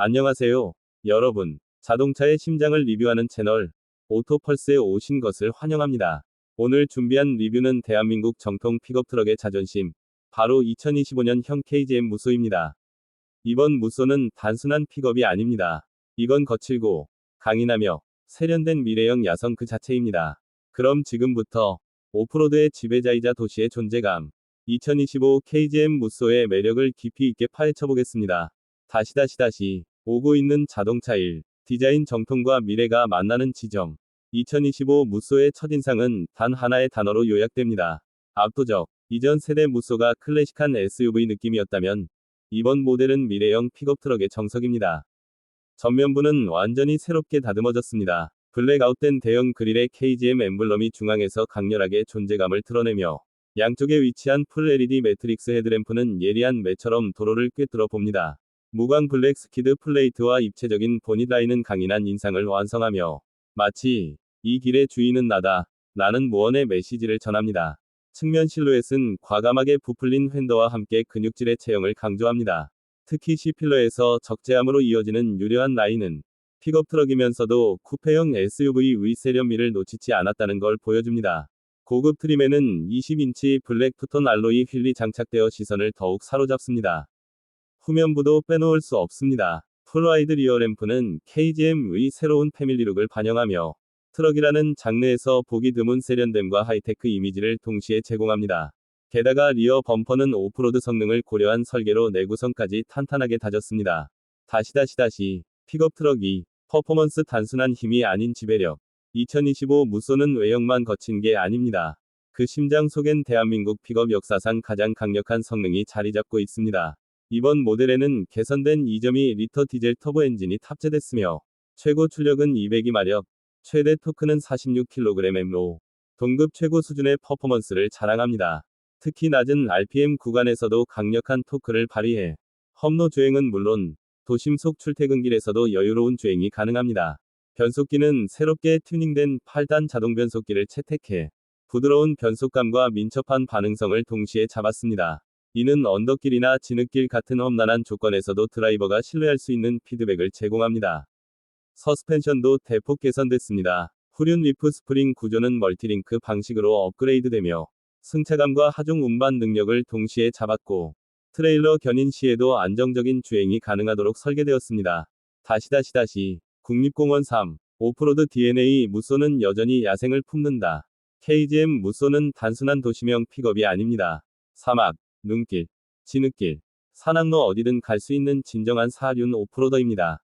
안녕하세요. 여러분. 자동차의 심장을 리뷰하는 채널 오토펄스에 오신 것을 환영합니다. 오늘 준비한 리뷰는 대한민국 정통 픽업 트럭의 자존심, 바로 2025년형 KGM 무쏘입니다. 이번 무쏘는 단순한 픽업이 아닙니다. 이건 거칠고 강인하며 세련된 미래형 야성 그 자체입니다. 그럼 지금부터 오프로드의 지배자이자 도시의 존재감, 2025 KGM 무쏘의 매력을 깊이 있게 파헤쳐 보겠습니다. 다시 다시 다시 오고 있는 자동차 일, 디자인 정통과 미래가 만나는 지점. 2025 무쏘의 첫인상은 단 하나의 단어로 요약됩니다. 압도적. 이전 세대 무쏘가 클래식한 SUV 느낌이었다면 이번 모델은 미래형 픽업 트럭의 정석입니다. 전면부는 완전히 새롭게 다듬어졌습니다. 블랙아웃된 대형 그릴의 KGM 엠블럼이 중앙에서 강렬하게 존재감을 드러내며 양쪽에 위치한 풀 LED 매트릭스 헤드램프는 예리한 매처럼 도로를 꿰뚫어 봅니다. 무광 블랙 스키드 플레이트와 입체적인 보닛 라인은 강인한 인상을 완성하며 마치 이 길의 주인은 나다. 나는 무언의 메시지를 전합니다. 측면 실루엣은 과감하게 부풀린 휀더와 함께 근육질의 체형을 강조합니다. 특히 C필러에서 적재함으로 이어지는 유려한 라인은 픽업 트럭이면서도 쿠페형 SUV 의 세련미를 놓치지 않았다는 걸 보여줍니다. 고급 트림에는 20인치 블랙 푸톤 알로이 휠이 장착되어 시선을 더욱 사로잡습니다. 후면부도 빼놓을 수 없습니다. 풀와이드 리어 램프는 KGM의 새로운 패밀리룩을 반영하며 트럭이라는 장르에서 보기 드문 세련됨과 하이테크 이미지를 동시에 제공합니다. 게다가 리어 범퍼는 오프로드 성능을 고려한 설계로 내구성까지 탄탄하게 다졌습니다. 다시 다시 다시 픽업 트럭이 퍼포먼스 단순한 힘이 아닌 지배력. 2025 무쏘는 외형만 거친 게 아닙니다. 그 심장 속엔 대한민국 픽업 역사상 가장 강력한 성능이 자리 잡고 있습니다. 이번 모델에는 개선된 2.2 리터 디젤 터보 엔진이 탑재됐으며 최고 출력은 202마력, 최대 토크는 46kgm로 동급 최고 수준의 퍼포먼스를 자랑합니다. 특히 낮은 RPM 구간에서도 강력한 토크를 발휘해 험로 주행은 물론 도심 속 출퇴근길에서도 여유로운 주행이 가능합니다. 변속기는 새롭게 튜닝된 8단 자동 변속기를 채택해 부드러운 변속감과 민첩한 반응성을 동시에 잡았습니다. 이는 언덕길이나 진흙길 같은 험난한 조건에서도 드라이버가 신뢰할 수 있는 피드백을 제공합니다. 서스펜션도 대폭 개선됐습니다. 후륜 리프 스프링 구조는 멀티링크 방식으로 업그레이드되며 승차감과 하중 운반 능력을 동시에 잡았고 트레일러 견인 시에도 안정적인 주행이 가능하도록 설계되었습니다. 다시 다시 다시 국립공원 3 오프로드 DNA 무쏘는 여전히 야생을 품는다. KGM 무쏘는 단순한 도시명 픽업이 아닙니다. 사막, 눈길, 진흙길, 산악로 어디든 갈 수 있는 진정한 사륜 오프로더입니다.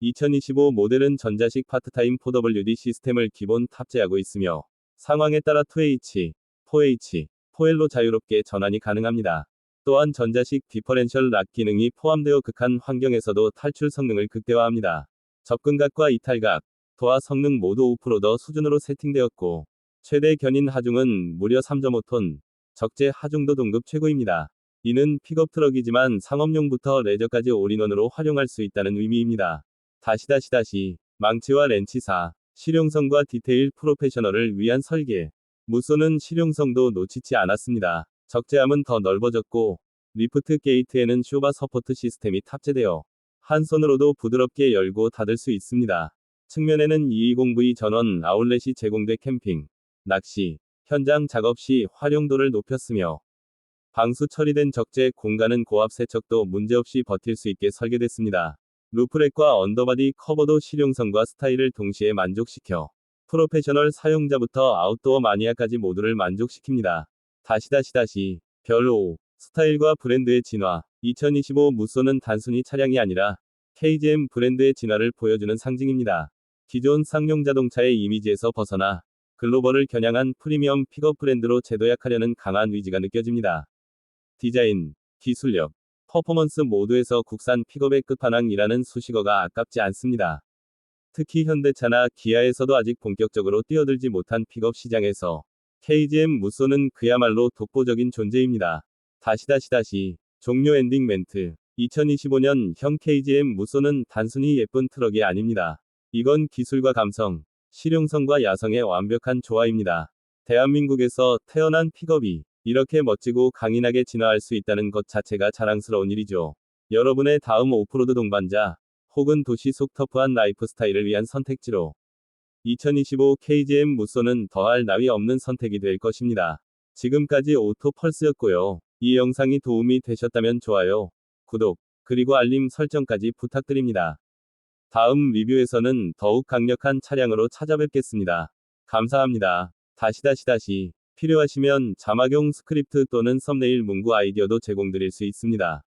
2025 모델은 전자식 파트타임 4WD 시스템을 기본 탑재하고 있으며 상황에 따라 2H, 4H, 4L로 자유롭게 전환이 가능합니다. 또한 전자식 디퍼렌셜 락 기능이 포함되어 극한 환경에서도 탈출 성능을 극대화합니다. 접근각과 이탈각, 도화 성능 모두 오프로더 수준으로 세팅되었고 최대 견인 하중은 무려 3.5톤, 적재 하중도 동급 최고입니다. 이는 픽업 트럭이지만 상업용부터 레저까지 올인원으로 활용할 수 있다는 의미입니다. 다시 다시 다시 망치와 렌치사 실용성과 디테일 프로페셔널을 위한 설계 무쏘는 실용성도 놓치지 않았습니다. 적재함은 더 넓어졌고 리프트 게이트에는 쇼바 서포트 시스템이 탑재되어 한 손으로도 부드럽게 열고 닫을 수 있습니다. 측면에는 220V 전원 아울렛이 제공돼 캠핑, 낚시, 현장 작업 시 활용도를 높였으며 방수 처리된 적재 공간은 고압 세척도 문제없이 버틸 수 있게 설계됐습니다. 루프렉과 언더바디 커버도 실용성과 스타일을 동시에 만족시켜 프로페셔널 사용자부터 아웃도어 마니아까지 모두를 만족시킵니다. 다시 다시 다시 별5 스타일과 브랜드의 진화 2025 무쏘는 단순히 차량이 아니라 KGM 브랜드의 진화를 보여주는 상징입니다. 기존 쌍용 자동차의 이미지에서 벗어나 글로벌을 겨냥한 프리미엄 픽업 브랜드로 재도약하려는 강한 의지가 느껴집니다. 디자인, 기술력, 퍼포먼스 모두에서 국산 픽업의 끝판왕이라는 수식어가 아깝지 않습니다. 특히 현대차나 기아에서도 아직 본격적으로 뛰어들지 못한 픽업 시장에서 KGM 무쏘는 그야말로 독보적인 존재입니다. 다시 다시 다시 종료 엔딩 멘트 2025년 형 KGM 무쏘는 단순히 예쁜 트럭이 아닙니다. 이건 기술과 감성, 실용성과 야성의 완벽한 조화입니다. 대한민국에서 태어난 픽업이 이렇게 멋지고 강인하게 진화할 수 있다는 것 자체가 자랑스러운 일이죠. 여러분의 다음 오프로드 동반자, 혹은 도시 속 터프한 라이프 스타일을 위한 선택지로 2025 KGM 무쏘는 더할 나위 없는 선택이 될 것입니다. 지금까지 오토 펄스였고요. 이 영상이 도움이 되셨다면 좋아요, 구독, 그리고 알림 설정까지 부탁드립니다. 다음 리뷰에서는 더욱 강력한 차량으로 찾아뵙겠습니다. 감사합니다. 다시 다시 다시 필요하시면 자막용 스크립트 또는 썸네일 문구 아이디어도 제공드릴 수 있습니다.